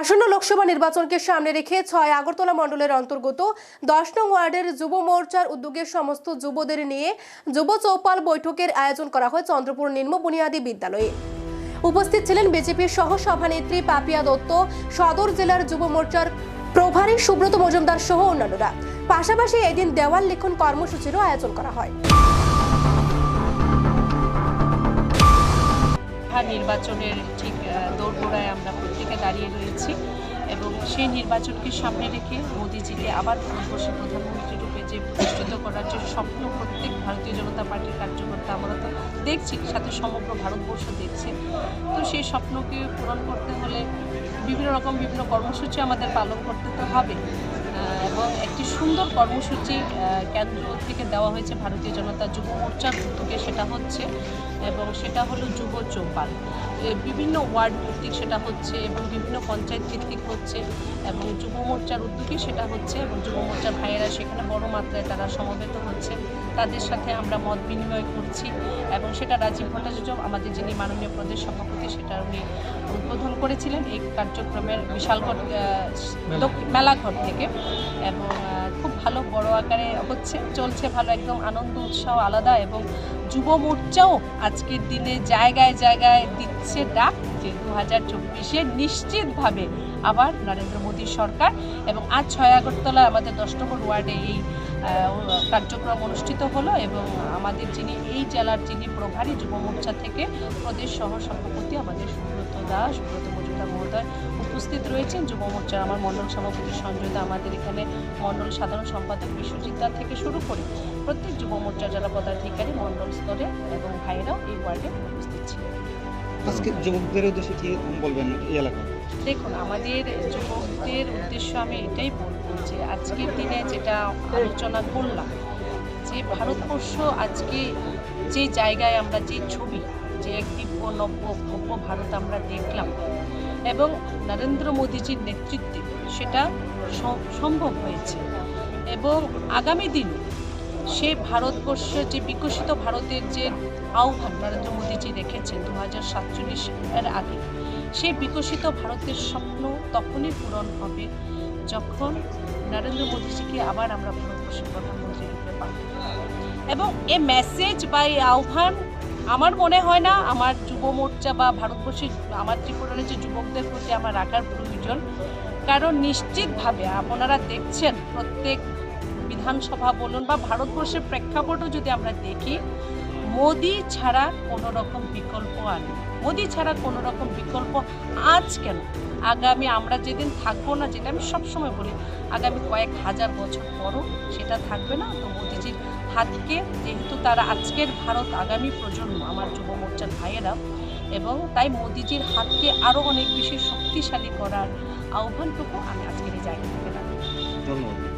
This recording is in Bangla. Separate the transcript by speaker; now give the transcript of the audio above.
Speaker 1: আসন্ন লোকসভা নির্বাচনকে সামনে রেখে ছয় আগরতলা মণ্ডলের অন্তর্গত দশ নং ওয়ার্ডের যুব মোর্চার উদ্যোগে সমস্ত যুবদের নিয়ে যুব চৌপাল বৈঠকের আয়োজন করা হয় চন্দ্রপুর নিম্ন বুনিয়াদী বিদ্যালয়ে। উপস্থিত ছিলেন বিজেপির সহ সভানেত্রী পাপিয়া দত্ত সদর জেলার যুব মোর্চার প্রভারী সুব্রত মজুমদার সহ অন্যান্যরা। পাশাপাশি এদিন দেওয়াল লিখন কর্মসূচিরও আয়োজন করা হয়
Speaker 2: নির্বাচনের ঠিক আহ, দোরগোড়ায় আমরা দাঁড়িয়ে রয়েছি এবং সেই নির্বাচনকে সামনে রেখে মোদিজিকে আবার ভারতবর্ষের প্রধানমন্ত্রী রূপে যে প্রতিষ্ঠিত করার যে স্বপ্ন, প্রত্যেক ভারতীয় জনতা পার্টির কার্যকর্তা আমরা তো দেখছি, সাথে সমগ্র ভারতবর্ষ দেখছে। তো সেই স্বপ্নকে পূরণ করতে হলে বিভিন্ন রকম বিভিন্ন কর্মসূচি আমাদের পালন করতে তো হবে। এবং একটি সুন্দর কর্মসূচি কেন্দ্র থেকে দেওয়া হয়েছে ভারতীয় জনতা যুব মোর্চার উদ্যোগে সেটা হচ্ছে, এবং সেটা হলো যুব চৌপাল। বিভিন্ন ওয়ার্ড ভিত্তিক সেটা হচ্ছে এবং বিভিন্ন পঞ্চায়েত ভিত্তিক হচ্ছে, এবং যুব মোর্চার উদ্যোগে সেটা হচ্ছে, এবং যুব মোর্চার ভাইয়েরা সেখানে বড় মাত্রায় তারা সমবেত হচ্ছে। তাদের সাথে আমরা মত বিনিময় করছি, এবং সেটা রাজীব ভট্টাচার্য, আমাদের যিনি মাননীয় প্রদেশ সভাপতি, সেটা উনি উদ্বোধন করেছিলেন। এই কার্যক্রমের বিশালগড় মেলাঘর থেকে। এবং খুব ভালো, বড় আকারে হচ্ছে, চলছে ভালো, একদম আনন্দ, উৎসাহ আলাদা এবং যুব মোর্চাও আজকের দিনে জায়গায় জায়গায় দিচ্ছে ডাক যে দু হাজার চব্বিশে নিশ্চিতভাবে আবার নরেন্দ্র মোদী সরকার এবং আজ ছয় আগরতলা, আমাদের দশ নম্বর ওয়ার্ডে এই কার্যক্রম অনুষ্ঠিত হলো এবং আমাদের যিনি এই জেলার যিনি প্রভারী যুব মোর্চা থেকে প্রদেশ সহ সভাপতি আমাদের সুব্রত দাস, সুব্রত মজুমদার মহোদয় উপস্থিত রয়েছেন। যুব মোর্চার আমার মণ্ডল সভাপতি সঞ্জয় দা আমাদের এখানে মণ্ডল সাধারণ সম্পাদক বিশ্বজিৎ দা থেকে শুরু করে প্রত্যেক যুব মোর্চার যারা পদাধিকারী, মণ্ডল স্তরে এবং ভাইয়েরাও এই ওয়ার্ডে উপস্থিত ছিলেন।
Speaker 3: আজকে যুবকদের উদ্দেশ্যে কি বলবেন এই এলাকায়?
Speaker 2: দেখুন, আমাদের যুবকদের উদ্দেশ্য আমি এটাই বলব যে আজকের দিনে যেটা আলোচনা করলাম, যে ভারতবর্ষ আজকে যে জায়গায় আমরা যে ছবি, যে এক দিব্য নব্য ভব্য ভারত আমরা দেখলাম এবং নরেন্দ্র মোদীজির নেতৃত্বে সেটা সম্ভব হয়েছে এবং আগামী দিন সে ভারতবর্ষ, যে বিকশিত ভারতের যে আহ্বান নরেন্দ্র মোদীজি রেখেছেন দু হাজার সাতচল্লিশ এর আগে সেই বিকশিত ভারতের স্বপ্ন তখনই পূরণ হবে যখন নরেন্দ্র মোদীজিকে আবার আমরা ভারতবর্ষের প্রধানমন্ত্রী রূপে পাব। এবং এ মেসেজ বা এই আহ্বান আমার মনে হয় না, আমার যুব মোর্চা বা ভারতবর্ষের আমার ত্রিপুরার যে যুবকদের প্রতি আমার রাখার প্রয়োজন। কারণ নিশ্চিতভাবে আপনারা দেখছেন, প্রত্যেক বিধানসভা বলুন বা ভারতবর্ষের প্রেক্ষাপটও যদি আমরা দেখি মোদি ছাড়া কোনো রকম বিকল্প আর নেই। মোদি ছাড়া কোনো রকম বিকল্প আজ কেন? আগামী আমরা যেদিন থাকব না, যেটা আমি সবসময় বলি, আগামী কয়েক হাজার বছর পরও সেটা থাকবে না। তো মোদিজির হাতকে, যেহেতু তারা আজকের ভারত আগামী প্রজন্ম, আমার যুব মোর্চার ভাইয়েরা, এবং তাই মোদিজির হাতকে আরও অনেক বেশি শক্তিশালী করার আহ্বানটুকু আমি আজকের এই জায়গা থেকে রাখি।
Speaker 3: ধন্যবাদ।